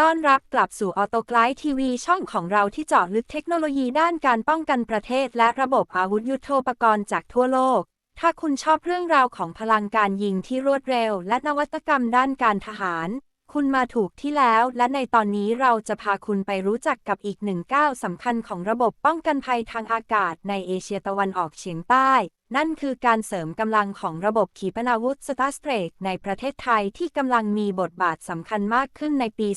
ต้อนรับกลับสู่ออโตไกด์ทีวีช่องของเราที่เจาะลึกเทคโนโลยีด้านการป้องกันประเทศ และระบบอาวุธยุโทโธปกรณ์จากทั่วโลก ถ้าคุณชอบเรื่องราวของพลังการยิงที่รวดเร็ว และนวัตกรรมด้านการทหาร คุณมาถูกที่แล้ว และในตอนนี้เราจะพาคุณไปรู้จักกับอีกหนึ่งก้าวสำคัญของระบบป้องกันภัยทางอากาศในเอเชียตะวันออกเฉียงใต้ นั่นคือการเสริมกำลังของระบบขีปนาวุธสตาร์สเตรกในประเทศไทยที่กำลังมีบทบาทสำคัญมากขึ้นในปี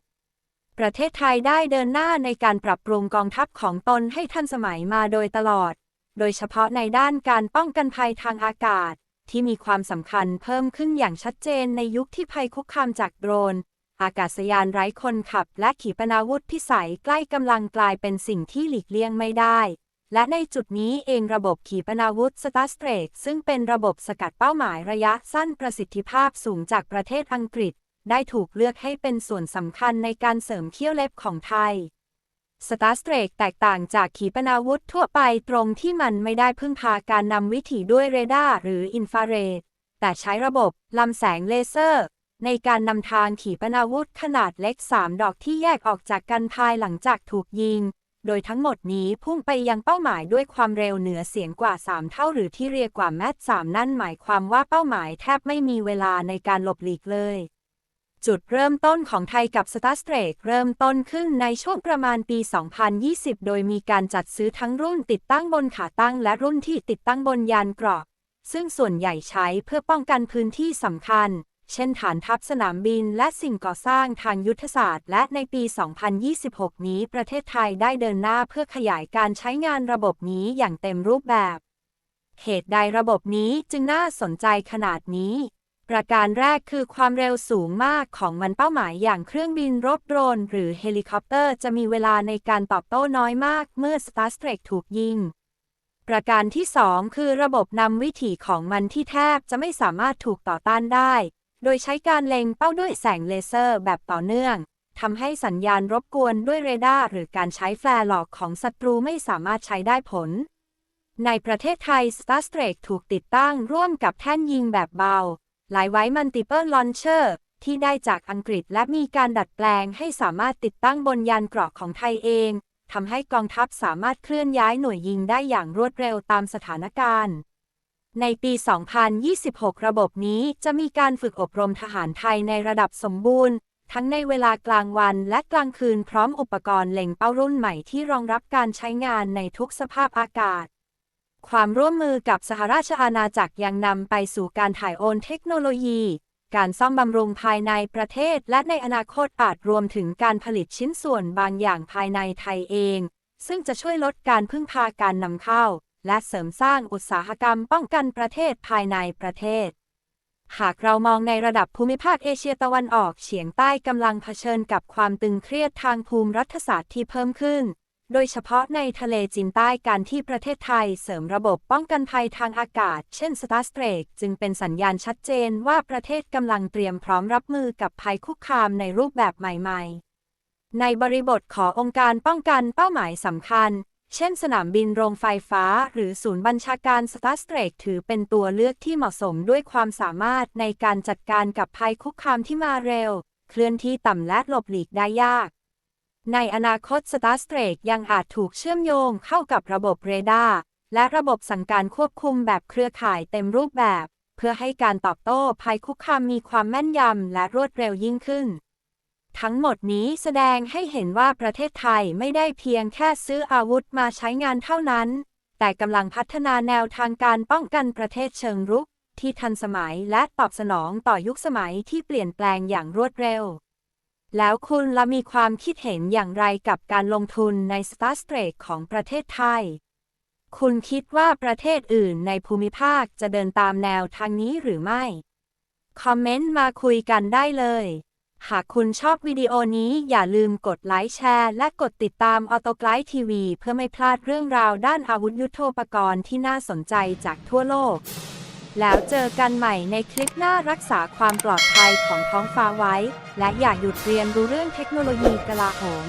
2026ประเทศไทยได้เดินหน้าในการปรับปรุงกองทัพของตนให้ทันสมัยมาโดยตลอด โดยเฉพาะในด้านการป้องกันภัยทางอากาศ ที่มีความสำคัญเพิ่มขึ้นอย่างชัดเจนในยุคที่ภัยคุกคามจากโดรน อากาศยานไร้คนขับ และขีปนาวุธพิสัยใกล้กำลังกลายเป็นสิ่งที่หลีกเลี่ยงไม่ได้ และในจุดนี้เองระบบขีปนาวุธสตาร์สเตรกซึ่งเป็นระบบสกัดเป้าหมายระยะสั้นประสิทธิภาพสูงจากประเทศอังกฤษ ได้ถูกเลือกให้เป็นส่วนสำคัญในการเสริมเขี้ยวเล็บของไทย สตาร์สเตรกแตกต่างจากขีปนาวุธทั่วไปตรงที่มันไม่ได้พึ่งพาการนำวิถีด้วยเรดาร์หรืออินฟราเรด แต่ใช้ระบบลำแสงเลเซอร์ ในการนำทางขีปนาวุธขนาดเล็ก 3 ดอกที่แยกออกจากกันภายหลังจากถูกยิง โดยทั้งหมดนี้พุ่งไปยังเป้าหมายด้วยความเร็วเหนือเสียงกว่า 3 เท่าหรือที่เรียกว่าแมท3นั่นหมายความว่าเป้าหมายแทบไม่มีเวลาในการหลบหลีกเลย จุดเริ่มต้นของไทยกับ s t a r s t r a k เริ่มต้นขึ้นในช่วงประมาณปี 2020 โดยมีการจัดซื้อทั้งรุ่นติดตั้งบนขาตั้งและรุ่นที่ติดตั้งบนยานเกราะ ซึ่งส่วนใหญ่ใช้เพื่อป้องกันพื้นที่สำคัญ เช่นฐานทัพสนามบินและสิ่งก่อสร้างทางยุทธศาสตร์ และในปี 2026 นี้ประเทศไทยได้เดินหน้าเพื่อขยายการใช้งานระบบนี้อย่างเต็มรูปแบบ เหตุใดระบบนี้จึงน่าสนใจขนาดนี้ ประการแรกคือความเร็วสูงมากของมันเป้าหมายอย่างเครื่องบินรบโดรน หรือเฮลิคอปเตอร์จะมีเวลาในการตอบโต้น้อยมากเมื่อ Star s t r a k ถูกยิง ประการที่ 2 คือระบบนำวิถีของมันที่แทบจะไม่สามารถถูกต่อต้านได้ โดยใช้การเล็งเป้าด้วยแสงเลเซอร์แบบต่อเนื่องทำให้สัญญาณรบกวนด้วยเรดาร์หรือการใช้แฟลร์หลอกของศัตรูไม่สามารถใช้ได้ผล ในประเทศไทย Star s t r a k ถูกติดตั้งร่วมกับแท่นยิงแบบเบา หลายไว้ Multiple Launcher ที่ได้จากอังกฤษและมีการดัดแปลงให้สามารถติดตั้งบนยานเกราะของไทยเองทำให้กองทัพสามารถเคลื่อนย้ายหน่วยยิงได้อย่างรวดเร็วตามสถานการณ์ ในปี 2026 ระบบนี้จะมีการฝึกอบรมทหารไทยในระดับสมบูรณ์ ทั้งในเวลากลางวันและกลางคืนพร้อมอุปกรณ์เล็งเป้ารุ่นใหม่ที่รองรับการใช้งานในทุกสภาพอากาศ ความร่วมมือกับสหราชอาณาจักรยังนำไปสู่การถ่ายโอนเทคโนโลยี การซ่อมบำรุงภายในประเทศ และในอนาคตอาจรวมถึงการผลิตชิ้นส่วนบางอย่างภายในไทยเอง ซึ่งจะช่วยลดการพึ่งพาการนำเข้า และเสริมสร้างอุตสาหกรรมป้องกันประเทศภายในประเทศ หากเรามองในระดับภูมิภาคเอเชียตะวันออกเฉียงใต้กำลังเผชิญกับความตึงเครียดทางภูมิรัฐศาสตร์ที่เพิ่มขึ้น โดยเฉพาะในทะเลจีนใต้การที่ประเทศไทยเสริมระบบป้องกันภัยทางอากาศ เช่น Star s t r a k จึงเป็นสัญญาณชัดเจนว่าประเทศกำลังเตรียมพร้อมรับมือกับภัยคุกคามในรูปแบบใหม่ ๆ ในบริบทขององค์การป้องกันเป้าหมายสำคัญ เช่น สนามบินโรงไฟฟ้า หรือศูนย์บัญชาการ Star s t r a k ถือเป็นตัวเลือกที่เหมาะสมด้วยความสามารถในการจัดการกับภัยคุกคามที่มาเร็ว เคลื่อนที่ต่ำและหลบหลีกได้ยาก ในอนาคต Star s t r a k ยังอาจถูกเชื่อมโยงเข้ากับระบบเรดาร์และระบบสั่งการควบคุมแบบเครือข่ายเต็มรูปแบบ เพื่อให้การตอบโต้ภัยคุกคามมีความแม่นยำและรวดเร็วยิ่งขึ้น ทั้งหมดนี้แสดงให้เห็นว่าประเทศไทยไม่ได้เพียงแค่ซื้ออาวุธมาใช้งานเท่านั้น แต่กำลังพัฒนาแนวทางการป้องกันประเทศเชิงรุก ที่ทันสมัยและตอบสนองต่อยุคสมัยที่เปลี่ยนแปลงอย่างรวดเร็ว แล้วคุณละมีความคิดเห็นอย่างไรกับการลงทุนใน Star s t r a k ของประเทศไทย คุณคิดว่าประเทศอื่นในภูมิภาคจะเดินตามแนวทางนี้หรือไม่ คอมเมนต์มาคุยกันได้เลย หากคุณชอบวิดีโอนี้อย่าลืมกดไลค์แชร์ และกดติดตามออโตไกด์ทีวีเพื่อไม่พลาดเรื่องราวด้านอาวุธยุโทโธปกรณ์ที่น่าสนใจจากทั่วโลก แล้วเจอกันใหม่ในคลิปหน้ารักษาความปลอดภัยของท้องฟ้าไว้ และอย่าหยุดเรียนรู้เรื่องเทคโนโลยีกลาโหม